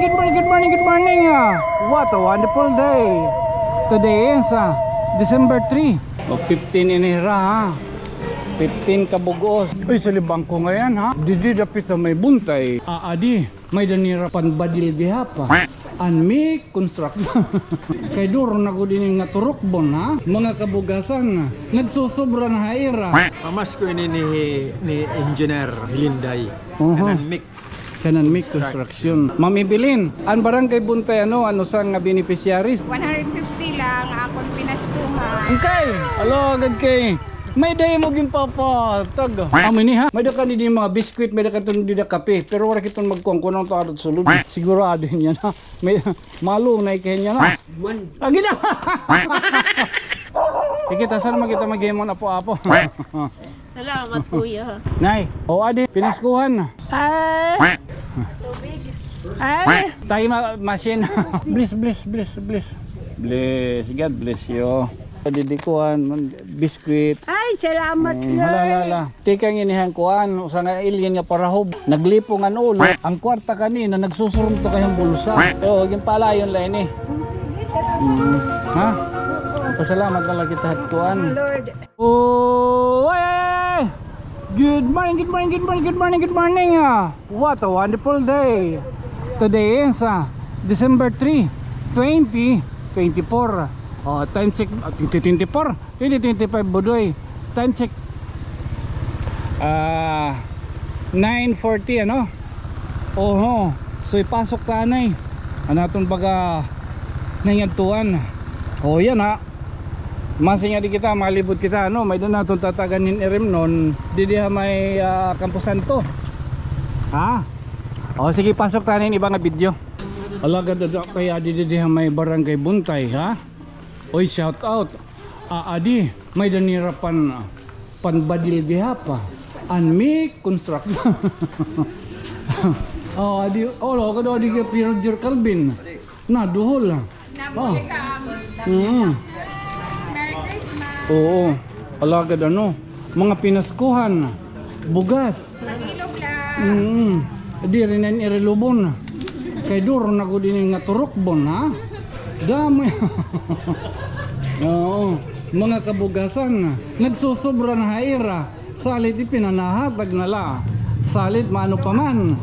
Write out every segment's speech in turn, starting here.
morning, good morning, good morning, good morning. ah. What a wonderful day. Today is ah, December 3. O 15 inira ha. 15 kabugos. Uy, sa libang ko ngayon ha. Didi dapit sa may buntay. Aadi, may danira panbadil gihapa. An mi construct. Kay duro na ko din nga turokbon ha. Mga kabugasan. Nagsusobra na haira. Pamas ko ini ni, ni Engineer Hilinday. Oho. Kanan Mick. Kanan mi construction. Mami Bilin, an barangay buntay ano, ano sa nga beneficiaries? 150 lang akong pinaskuhan. Okay. Hello, agad kay. May day mo gin papa. Tag. Amo ni ha. May da kanidi mga biskwit, may da kanton di da kape. Pero wala kiton magkongkonong to adot sulod. Sigurado niya na. May malo na ikahin niya na. Agi na. Sige, tasan mo kita mag-game on apo-apo. Salamat kuya. Nay, o adi, pinaskuhan. Ay! Ay! Tayo ma machine. bless, bless, bless, bless. Bless. God bless you. Didikuan, man, biskwit. Ay, salamat Mm, hala, hala, hala. Tikang inihan kuan, usa nga alien nga parahob. Naglipo nga ulo. Ang kwarta kanina, nagsusurong to kayong bulsa. Oo, yung pala yun lang ini. Mm, ha? Pasalamat na lang kita at kuan. Lord. Oh, ay. Good morning, good morning, good morning, good morning, good morning. ah. What a wonderful day. Today is ah, December 3, 2024. Oh, time check, ah, 2024, 2025 budoy. Time check. Ah, 9.40 ano? Oho. So ipasok tanay. Anaton baga nangyadtuan. Oh, yan ha. Masinga di kita, malibot kita, ano, may doon natin tataganin irim nun, di diha may uh, kampusan to. Ha? O sige, pasok tayo ng ibang video. Alaga dada kaya di di diha may barangay buntay, ha? Oy, shout out. Aadi, may danira pan panbadil diha pa. Anmi construct. oh, adi, oh, lo kado adi ka Roger Calvin. Na duhol. Oh. Mm. Merry Christmas. Oo. Alagad ano, mga pinaskuhan, bugas. Nagilog lang. Mm. Di rin ang irilubon. Kay duro na ko din nga turokbon ha. Dami. Oo. Mga kabugasan, nagsusobra na haira. Salit ipinanahatag na la. Salit maano pa man.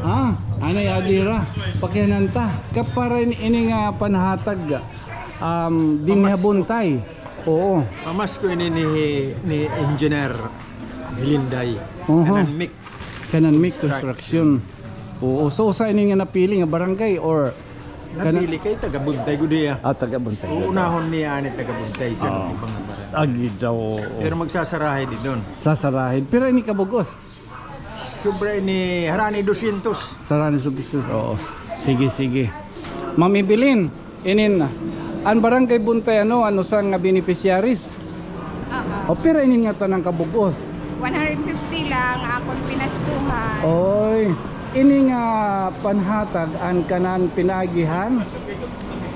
Ha? Ano adira? Pakiananta. Kapara ini nga panahatag um, din buntay. Oo. Pamas ko ini ni, ni Engineer Hilinday. Oho. Kanan Mick. Kanan make construction. Oo, so sa ini nga napili nga barangay or Kanan- Napili kay taga Buntay ko diya. ah, taga Buntay. Uunahon niya ani taga Buntay sa Oo. ibang barangay. Agi daw. Pero magsasarahe din doon. Sasarahin. Pero ini kabugos. Sobra ni Harani 200. Sarahin subisus. Oo. Sige, sige. Mami Bilin, inin na. An barangay Buntay ano, ano sa nga beneficiaries? O Oo. pero inin nga tanang kabugos. 150 lang akong pinaskuhan. Oy, ini nga panhatag an kanan pinagihan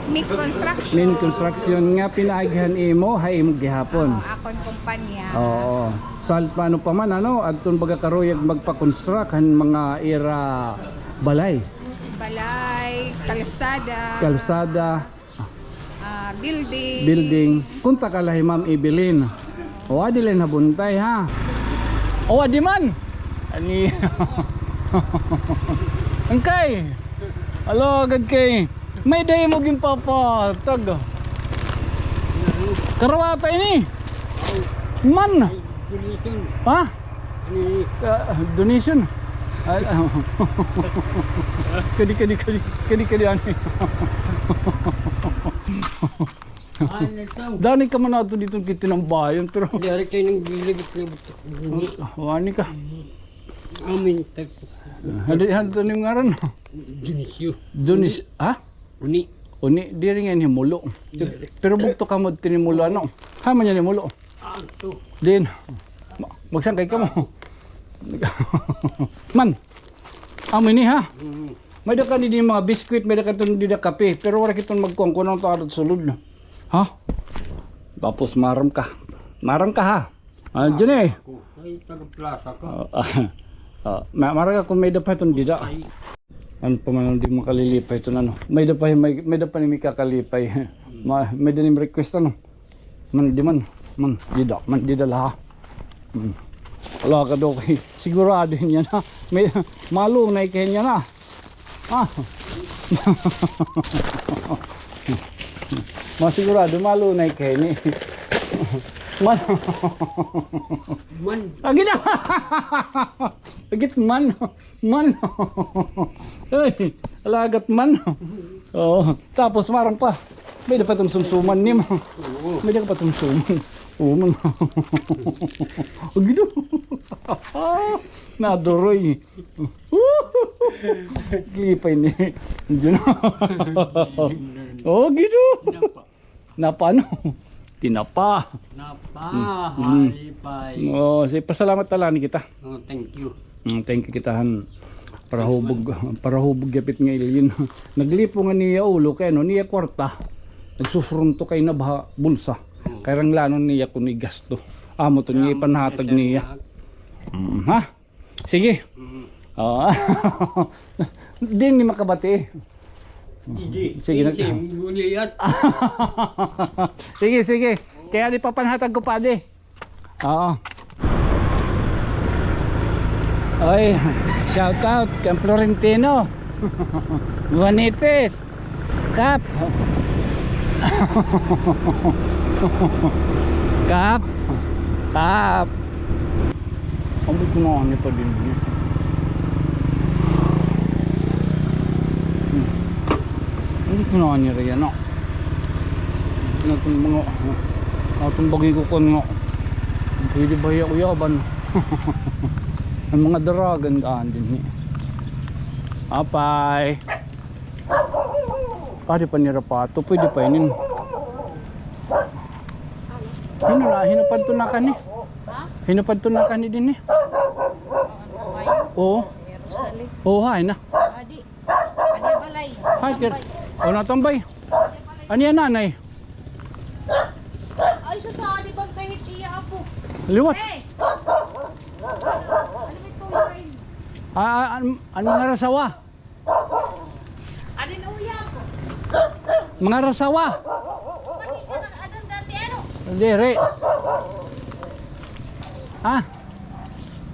Mick Construction. min construction nga pinagihan imo hay imo gihapon. Oo, akong kumpanya. Oo. Sal paano pa man ano, adton baga karuyag magpa-construct han mga era balay, Balay, kalsada, kalsada, ah, building. building. Kunta ka lahi ma'am ibilin. O adi lang nabuntay ha. O adi man. Ani. Angkay. Alo agad kay. May day mo gin papa tag. Karawata ini. Man. Ha? Uh, donation. Ah. kadi kadi kadi kadi kadi ani. Dani ka man ato dito kita ng bayan pero Dari kayo nang bilibit na butok. Bungi. wani ka. Amin tag. Hadi hadi ni ngaran. Dinisyo. Donis ha? Uni. Uni diri nga ni mulo. Pero bugto ka mo tinimulo ano? Ha man ni mulo. Ato. Din. Ma- Magsangkay ka mo. Man. Amo ni ha. May da ka ni di mga biskwit, may da ka di da kape, pero wala kitong magkongkonong to arot sulod. Ha? Tapos maram ka. Maram ka ha. Ah, dyan eh. Ay, taga plaza ka. Ah, ah, ah, ma- mara ka kung may dapat itong dida. Ano pa man hindi makalilipay ito ano. May da pa may may da pa ni may kakalipay. Ma, may da ni request ano. Man di man. Man di da man di dala ha. Hmm. Wala ka daw kay sigurado niya na. May malung na ikenya na. Ah. Masigurado malo na ikenya. Man. Man, Agi na. Agit man. Man. Ay, alagat man. Oo. Tapos marang pa. May dapat itong sumsuman niya. May dapat itong sumsuman. Oo man. Agi na. Naduroy. Klipay ni. Diyan. Oh, gitu. napa. Napano? Tinapa. Napa, Mm. halipay. Oh, si pasalamat talaan kita. Oh, thank you. Mm, thank you kitahan para hubog para hubog gapit nga ilin. Naglipo nga niya ulo kay no niya kwarta. Nagsusurunto kay na baha bulsa. Kay ranglanon niya kun gasto. Amo to niya ipanhatag niya. Mm, ha? Sige. Mm. Oo. Di ni makabati. Hindi. Sige, Sige, nag- guliyat. sige, sige. Kaya di papanhatag ko pa di. Oo. Oy, shout out kay Florentino. Juanites. Kap. Kap. Kap. Ang ko na ano pa din. Hindi ko na ano rin ano. Natong mga atong bagi ko kon nga. Pwede ba yung uyaban? Ang mga daragan daan din ni. Apay. Pwede pa ni Rapato, pwede pa inin. Hino na, hinapad to na ka ni. Hinapad to na ka ni din ni. Oo. Oo, hay na. Adi. Adi balay. Hay, kir. O natambay. Ano yan nanay? Ay, sa sa adi bang kahit iya ako. Liwat. Eh! Ano? Ah, ah, an, an mga rasawa? Adi na uya ako. Mga rasawa? Ano? Dire. Ha?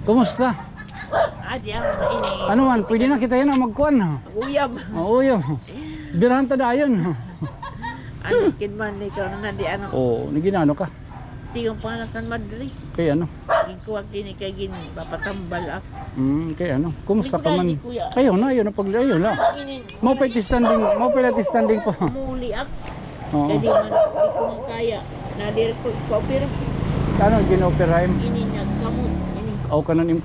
Kumusta? Ako na ini. Ano man, pwede na kita yan ang magkuhan. Uyab. Oo, yun. Birahan ta dayon. Ano kin man ikaw na nandi ano. Oo, oh, ginano ka? Tingong panakan madri. Kay ano? Gikuwag din kay gin papatambal ako. Hmm, kay ano? Kumusta ka man? Dali. Ayaw na, ayaw na pag na. Ini Mau pa standing, mau pa standing pa. muli ako. Oo. Kaya di man di ko man kaya. Nadir ko ko pero Ano ginoperaim? ini nagkamot. Ini Aw kanan im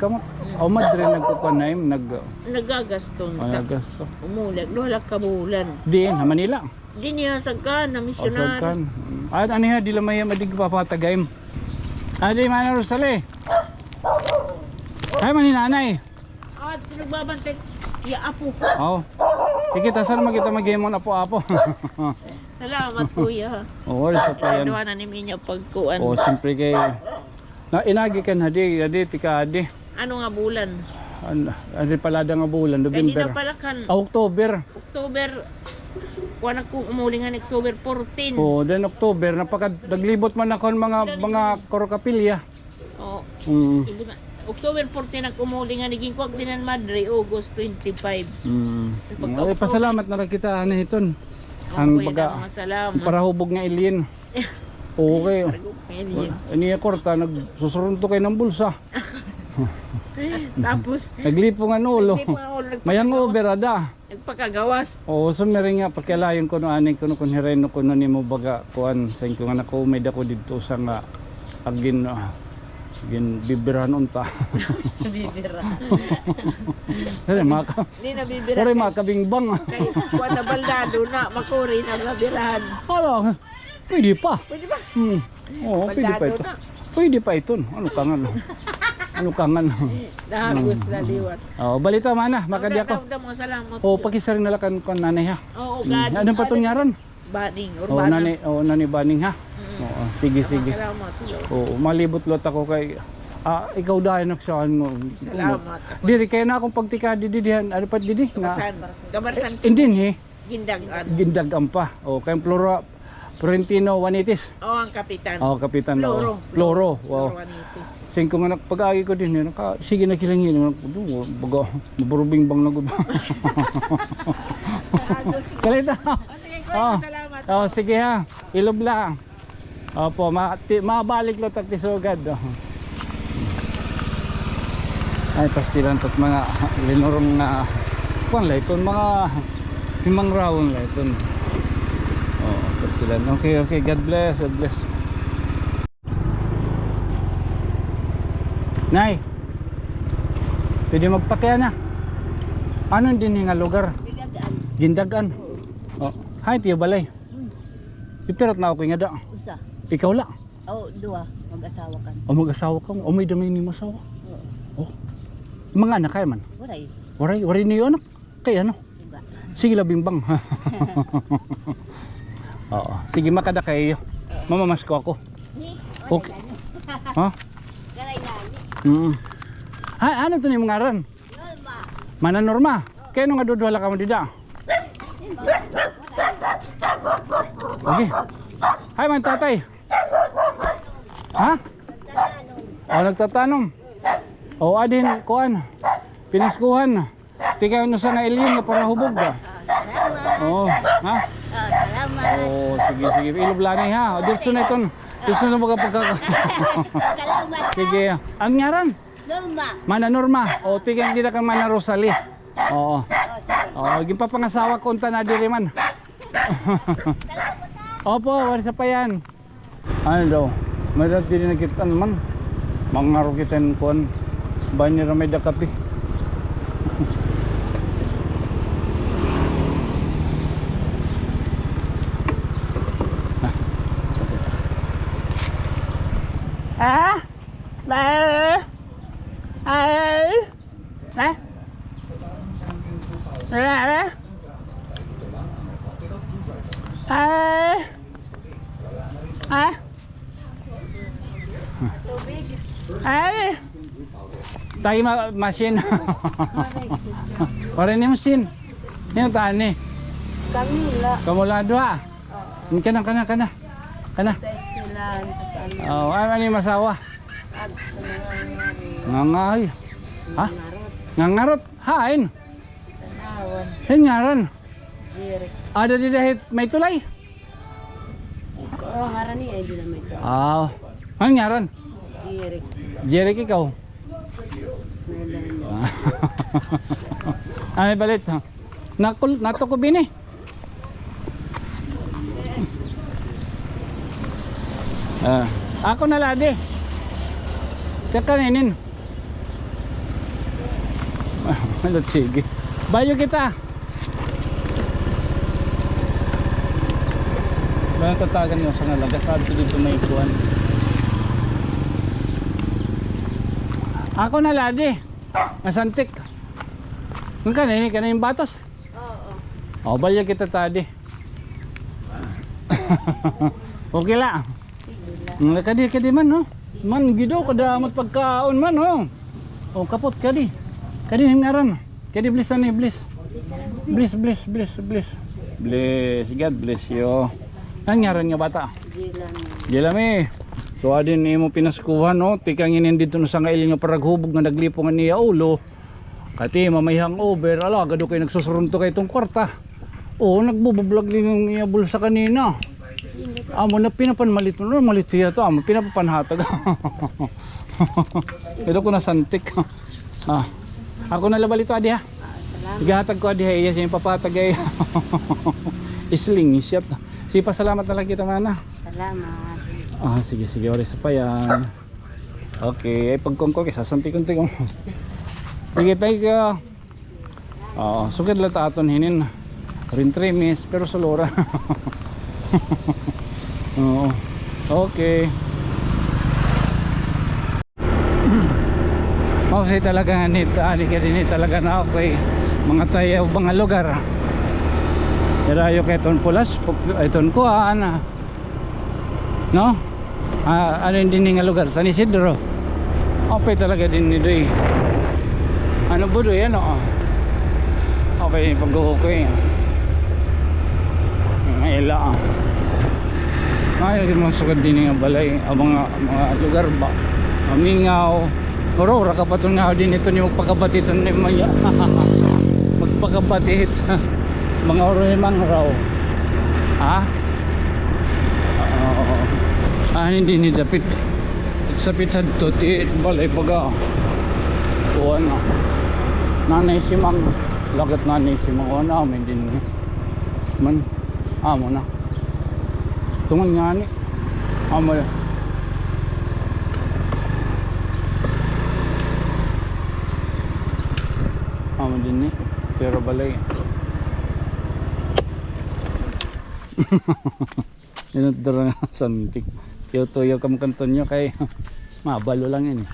Aw madre nagkukunaim nag nagagaston ta. ano gasto. Umulag lola ka bulan. Diin ha Manila. Di niya sagkan na missionar. Osagkan. At ano ha, di lamay madig papatagayim. Adi mana Rosale. Ay man ni nanay. At nagbabantay ya apo. Oh. Sige, tasan mo kita mag-game apo-apo. Salamat kuya. Oo, sa pa yan. Ano na ni minya pagkuan. Oo, siyempre kay na inagi kan hadi, hadi tika hadi. Ano nga bulan? Ano, hadi palada nga bulan, Kaya na November. pala kan Ah, October. October wala ko umulingan October 14. Oo, then October napaka naglibot man ako ng mga mga korokapilya. Oh, Mm. October 14 ang umulingan naging kwag dinan Madre August 25. Mm. Pagka- Ay, pasalamat na kita ano iton. Ang Ang salamat. para hubog nga ilin. Okay. Ani korta nagsusurunto kay ng bulsa. Tapos Naglipo nga nulo. hindi pa ako nagpa- Mayang over ada. nagpakagawas. Oo, so meron nga pakialayon ko no aning kuno kun hireno kuno nimo baga kuan sa ko nga nakumid ako dito sa nga agin ah, agin bibirahan unta. Bibira. Dali maka. Hindi na bibira. Pare makabingbang. Kay kuwan na baldado na makuri na nabirahan. Hala, pwede pa. Pwede ba? Hmm. Oo, pwede pa ito. na. Pwede pa ito. Ano kangan? Ano kangan? Nahagos na liwat. Oh, balita mana, makadi ako. Daw mga salamat. Oh, pakisaring nalakan ko nanay ha. Oo, Hmm. gadi. Anong patunyaran? Bading, Oh, urbana. nanay, oh, nanay baning ha. Oo, sige sige. Salamat. Oo, malibot lot ako kay Ah, ikaw dahil nagsaan mo. Salamat. Diri kaya na akong pagtika didihan. Ano pa didi? Gabarsan. Gabarsan. Hindi he. Gindagan. Gindagan pa. O kay Flora Florentino Juanitis. O ang kapitan. Oh, kapitan Floro. oh. Floro. Wow. Floro Anitis. Sing ko nga pag-agi ko din, naka, sige na kilangin, yun, baga, maburubing bang na gud. Kalita. Oh. Salamat. Oh, sige ha. Ilob lang. Opo, ma ti, mabalik lo tag tisugad. Oh. Ay, pastilan tot mga linurong na kwan layton mga limang round layton. Pastilan. Okay, okay. God bless. God bless. Nay. Pwede magpakaya na. Ano din nga lugar? Gindagan. Oh, hay tiyo balay. Ipirot na ako nga da. Usa. Ikaw la. Oh, dua. Mag-asawa kan. O mag-asawa ka. O may damay ni masawa. Oh. Mga anak kaya man. Waray. Waray, waray niyo anak. Kaya ano? Sige labimbang. Oo. Sige makada kayo. Mamamas ko ako. Okay. Ha? Mm. Ha, ano to ni mga ran? Norma. Mana norma. Kaya nung adudwala ka mo dida. Okay. Hi man tatay. Ha? Oh, nagtatanong. Oh, adin kuan. Pinaskuhan. Tika no sa nailin na para hubog ba? Salamat. Oh, ha? Oh. Oh, sige sige. Ilublanay ha. Dito na iton. Dito na mga pagka. Salamat. sige. Ang ngaran? Norma. Mana Norma. O tigang di na ka Mana Rosalie. Oo. Oh. Oo, yung papangasawa ko unta na diri man. Opo, wala sa pa yan. Ano daw? Madat din na kita naman. Mangaro kita ng kuan. Banyo na may dakapi. Ah? Ba? Ay? Ah? Ay? Ay? Ay? Ay? Tayo ma machine. Wala ni machine. Yan tani. Kamila. Kamula dua. Kana kana kana. Kana. Estilan. Oh, ay ani masawa. Ngangay. Ha? Ngangarot. Hain. Hingaran. Jirik. Ada di dahit may tulay. Oh, marani ay di na may ito. Ah, ang ngaran. Jirik. Jeric ikaw. Melan. Ay balit. ha? Nakul nato ko bini. Ah, ako na ladi. Tsaka ninin. Ano sige. Bayo kita. Bayo tatagan nyo sa nalaga. Sabi ko dito may ikuan. Ako na ladi. Masantik. Ang kanini, kanini batos. Oo. Oh, balya kita tadi. okay la. Ang kadi kadi man no. Man gido kada amat pagkaon man no. Oh kapot kadi. Kadi ning ngaran. Kadi bliss ani bliss. Bliss bliss bliss bliss. Bliss. God bless you. Ang ngaran nga bata. Jilan. Jelami. So adin ni mo pinaskuhan no, tikang inin dito sa ngaili nga paraghubog nga naglipongan niya ulo. Kati mamayhang over, ala gado kay nagsusurunto kay tong kwarta. Oo, nagbubublog din yung iya bulsa kanina. Amo na pinapan malit mo, no, malit siya to, amo pinapapanhatag. Ito ko na santik. ah. Ako na labal ito adi ha. Salamat. Igatag ko adi ha, iya siya papatag ay. Isling, shit. Sige pa salamat na lang kita mana. Salamat. Ah, sige, sige. Oras pa yan. Okay. Ay, pagkong ko, sasanti-kunti ko. sige, thank you. Oo, sugad lang taton hinin. Rin trimis, pero sulura. Oo. Okay. Kasi talaga ni ani ka din talaga na okay. Mga tayo mga lugar. Dirayo kay ton pulas, iton ko ana. No? Ah, ano din nga lugar? San Isidro. Okay talaga din ni Doy. Ano ba Doy? Ano? ah? Okay, pag-okay. May ila ah. Ay, mga sugad din nga balay. Ang mga, mga lugar ba? Amingaw. Oro, raka pa nga din ito ni magpakabatit ni Maya. magpakabatit. mga oro mang raw. Ha? Oo. Ah, hindi ni dapit. Sa pitad to, ti balay baga. Tuwan na. Nanay si Mang. Lagat nanay si Mang. Wala, may din. Man, amo na. Tungan nga ni. Amo na. Amo din ni. Pero balay. Inadara nga santik. Tuyo kam nyo kay mabalo lang yun. eh.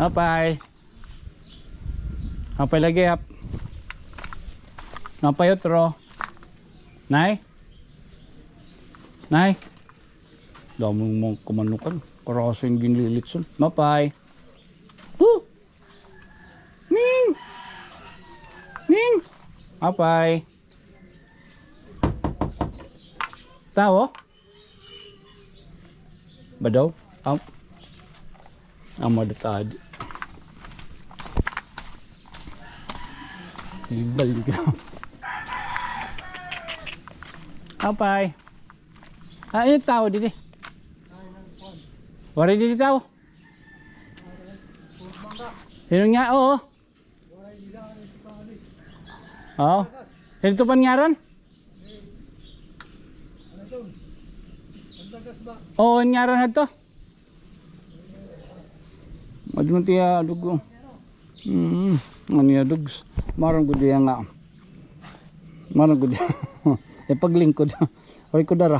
Apay. Apay lagi ap. Napay otro. Nay? Nay? Dami mong kumanukan. Karaso yung ginlilitson. Mapay. Woo! Ming! Ming! Apay. Tao? Ba daw? Am. Amo datad. Ibal ka. Apay. Ah, ini tao didi. Wari didi tao. Sino nga? Oo. Oo. Ito pa ngaran? Oo, ngaran na to. Madungan tiya dugo. Hmm, ano ya dugs. Marang gud ya nga. Marang gud. e paglingkod. Oy ko dara.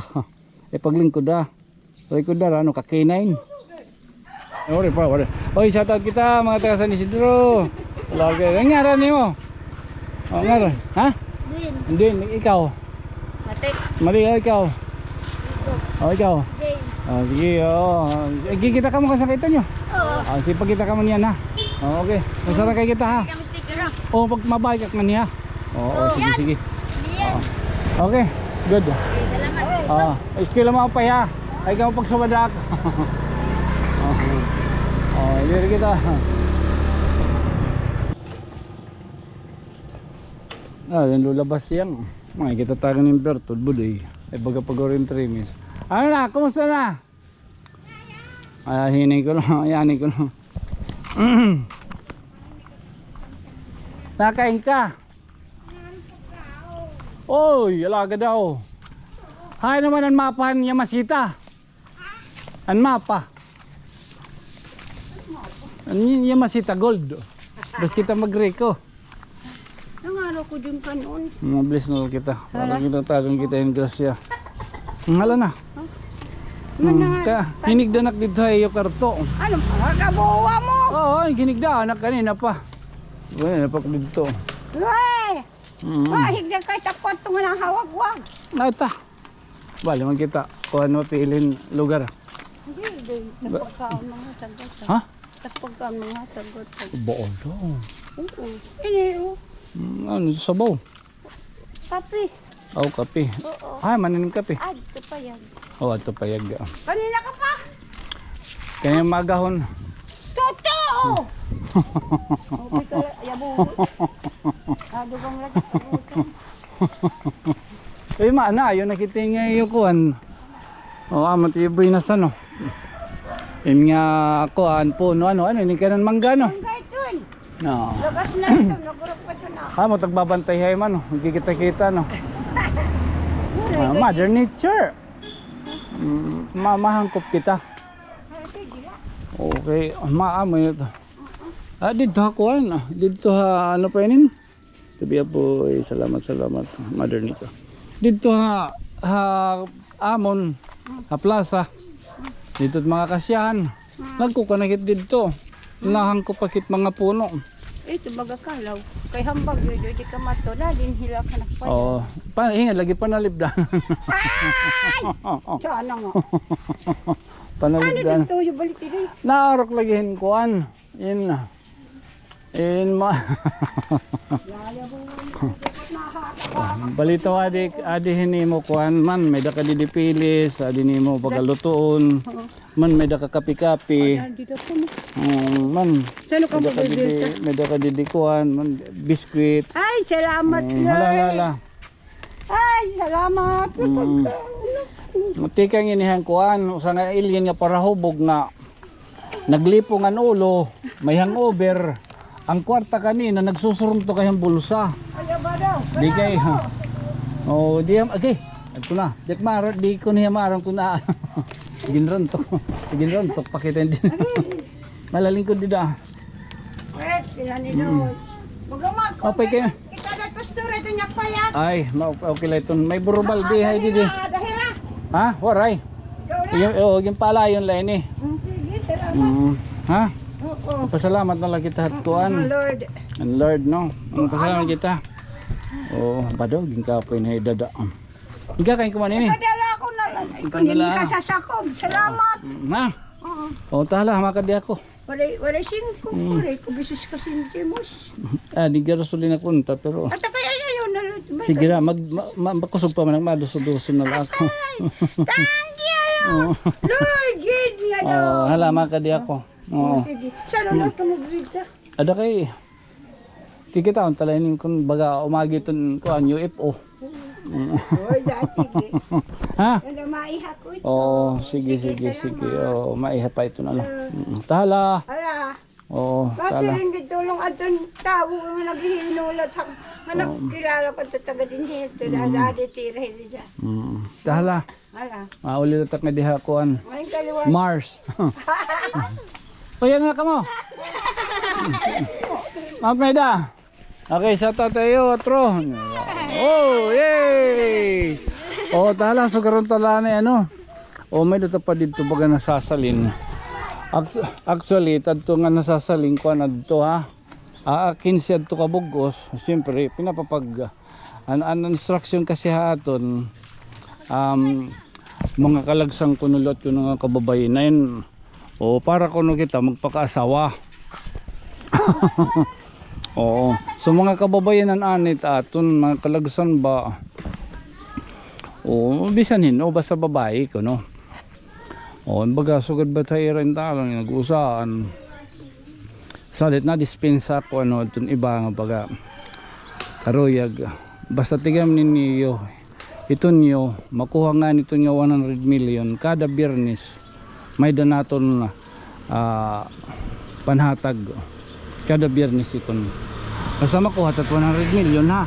E paglingkod da. Oy ko dara ano ka K9. Ore pa, ore. Oy, shout out kita mga taga San Isidro. Lagi. Ang ngaran nimo? Oh, ngaran. Ha? Dwayne. Hindi, ikaw. Matek. Mali, oh, ikaw. Oh, ikaw. James. Ah, sige, oo. Eh, kita ka mo kasakitan nyo. Oo. Ah, sige, pagkita ka mo niyan ha. Oh, okay. Masarap kay kita ha. Kami sticker ah. Oh, pag mabalik man niya. Oo, oh, sige, sige. Yan. Okay, good. Okay, salamat. Ah, skill mo pa ha. Ay ka mo pag sumadak. oh, oh, hindi kita. Ah, yung lulabas yan. Makikita tayo ng Bertol, buday. Ay baga pag orin trimis. Ano na, kumusta na? Ay, hinay ko lang, ayanin ko lang. Nakain ka? Oy, alaga daw. Hay naman ang mapahan niya masita. Ang mapa. Ang niya masita gold. Bas kita magreko. Nangano ko dyan ka noon. Mga bless na lang kita. Para kita tagang kita yung grasya. Ang hala na. Hmm, ka, hinigdanak dito ay yung karto. Ano pa? Kabuwa mo! Oo, oh, hinigdanak kanina pa. Bueno, napak dito. Uy! Mm. Mahig na kay takot nga ng hawag-wag. Nata. Bali man kita. Kung ano pilin lugar. Hindi, hindi. Tapagkaan mga sagot. Ha? Tapagkaan mga sagot. Bool daw. Oo. Ini, oh. Mm, ano, sabaw. Kape. Aw, kape. Oo. Ay, mananim kape. Ah, dito pa yan. Oh, ato payag. Kanina ka pa? Kaya magahon. Totoo! Okay ka, yabo. Ado kang lagi. Eh, maana, yun nakita niya yung kuhan. O, oh, matiboy na sa no. Yun nga kuhan po, no, ano, ano, hindi ka ng mangga, no. No. Labas na ito. Nagurap pa ito na. Ah, matagbabantay hay man, no. Hindi kita kita, no. Ah, mother nature. Mm, mamahangkop kita. Okay, maamo ito. Ah, dito ha kuhan. ah. Dito ha, ano pa yun? Sabi po, eh, salamat, salamat, mother nito. Dito ha, ha, amon, ha plaza. Dito mga kasyahan. Nagkukanakit dito. Nahangkop pakit mga puno. Ito baga kalaw. Kay hambag yun, di ka mato na, din hila ka na pa. Oo. Pa, hinga, lagi panalibdan. Sana nga. panalibdan. Ito yung balik din. Naarok lagi hin kuan. In in ma Balito adi adi hinimo kuan man may da ka didipilis adi nimo pagalutoon man may da ka kapi-kapi mo. mm, man Saan ka may da ka magbibilta? didi may da ka didikuan man biskwit. Ay, salamat mm, hala hala Ay, salamat. Mm. Mutikang inihan kuan usa nga alien nga parahubog na. Naglipo nga ulo. May hangover. Ang kwarta kanina nagsusurong to kayang bulsa di kay oh di am okay ito na di mar di ko niya maram ko na ginron to ginron to pakita din malaling ko dida Wait, sila ni Dos. Magamat ko. Okay kayo. Kita na pastor, ito niya pa yan. ay ma- okay lang ito may burubal di hay di di ha waray yung, oh, yung pala yun lain eh Mm, Sige, salamat. mm, ha Oo. Pasalamat na lang kita at kuan. Lord. Lord, no? Pasalamat kita. Oo, bado, gingkapoy na idada. Ika kain kuman ini. Padala ako na lang. Ay, kunin Padala. ka sa sakong. Salamat. Na. Oo. O tala, makadi ako. Wala, wala singko. Mm. Wala ko bisis ka sintimos. Ah, di gasolin na punta pero At kaya ayaw na sige ra mag ma, ma, makusog pa man ang maduso-duso na lang ako. Thank you. Lord, give me a Oh, hala makadi ako. Oo. Sige. Sana lang ka mag-read Ada kay Kikita on talainin kun baga umagi ton kuan UFO. Oy, sige. Ha? Ano maiha ko ito. Oo, sige sige sige. Oo, maiha pa ito na lang. Mm, Tala. Ala. Oo, Kasi tala. rin gitulong aton tao nga naghihinulat sa anak kilala ko to taga din hito da dati tira hili da. Mm. Tala. Ala. Mauli na tak nga diha kuan. Mars. o yan nga ka mo. Mapmeda. Okay, sa tayo, otro. Oh, yay! Oh, tala, so karon tala na ano. Oh, may dito pa dito baga nasasalin. Actu- Actually, tadto nga nasasalin ko na dito ha. Ah, 15 to kabugos. Siyempre, pinapapag an, an instruction kasi ha aton um, mga kalagsang kunulot yung mga kababayan na yun o para kuno kita magpakaasawa oo. So mga kababayan ng anit aton mga kalagsan ba? O bisanin o basta babae ko no? O baga sugad ba tayo rin talong nag-usaan salit na dispensa ko ano itong iba nga baga karuyag basta tigam ninyo ito nyo makuha nga nito nga 100 million kada biyernes. May donaton ah, panhatag kada biyernes ito basta makuha tat 100 million ha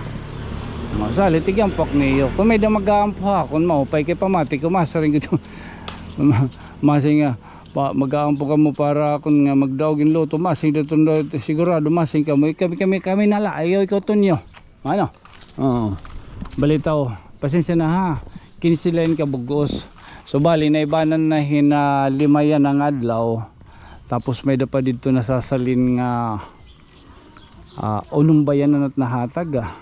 masali tigam pok niyo kung may da mag-aampo ha kung maupay kay pamati kumasaring ito masing nga pa mag-aampo ka mo para kung nga magdaogin luto masing dito sigurado masing ka mo. Kami kami kami nala ayaw ikaw tunyo ano? Oo. Balitaw pasensya na ha. Kinsilain ka bugos. So bali na ibanan na hina lima yan ang adlaw tapos may pa dito nasasalin nga uh, unong bayanan at nahatag ah.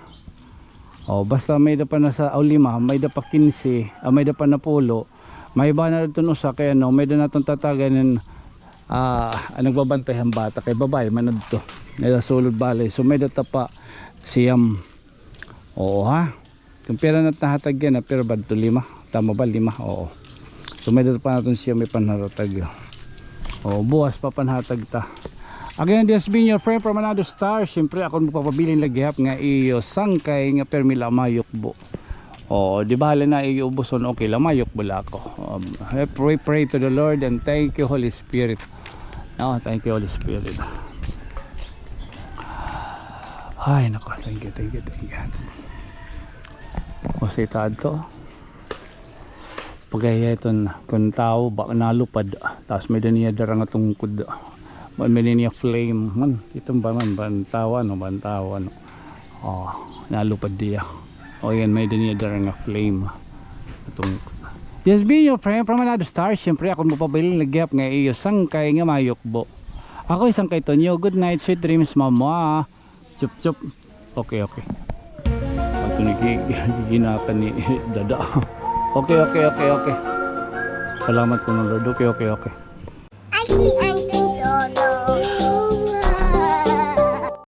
oh, basta may pa na sa o lima may pa 15 ah, may pa na pulo. May iba na dito no sa kaya no may da natong tataganin ah uh, nagbabantay ang bata kay babae manad to nila sulod balay. So may data pa siyam. Oo ha? Kung pera na nahatag yan pero ba lima? Tama ba? Lima? Oo. So may data pa natin siya may panharatag oo buwas pa panhatag ta Again, this being your friend from another star. Siyempre, ako magpapabiling laghihap nga iyo sangkay nga permila mayok bo. Oh, di ba na iyo ubuson okay lamayok bula ako. Um, I pray, pray to the Lord and thank you Holy Spirit. Oh, thank you Holy Spirit. Ay, nako, thank you, thank you, thank you. O si to. Pagaya ito kung tao ba nalupad tapos may daniya darang atong kud man may niya flame man itong ba man bantawa no bantawa no oh nalupad diya o yan may daniya darang flame itong Yes, be your friend from another star. Siyempre, ako mo pabiling nagyap nga iyo sangkay nga mayokbo. Ako isang kay Tonyo. Good night, sweet dreams, mama. Chup chup. Okay, okay. At ginakan ni Dada. Okay, okay, okay, okay. Salamat po ng Lord. Okay, okay, okay. Aki,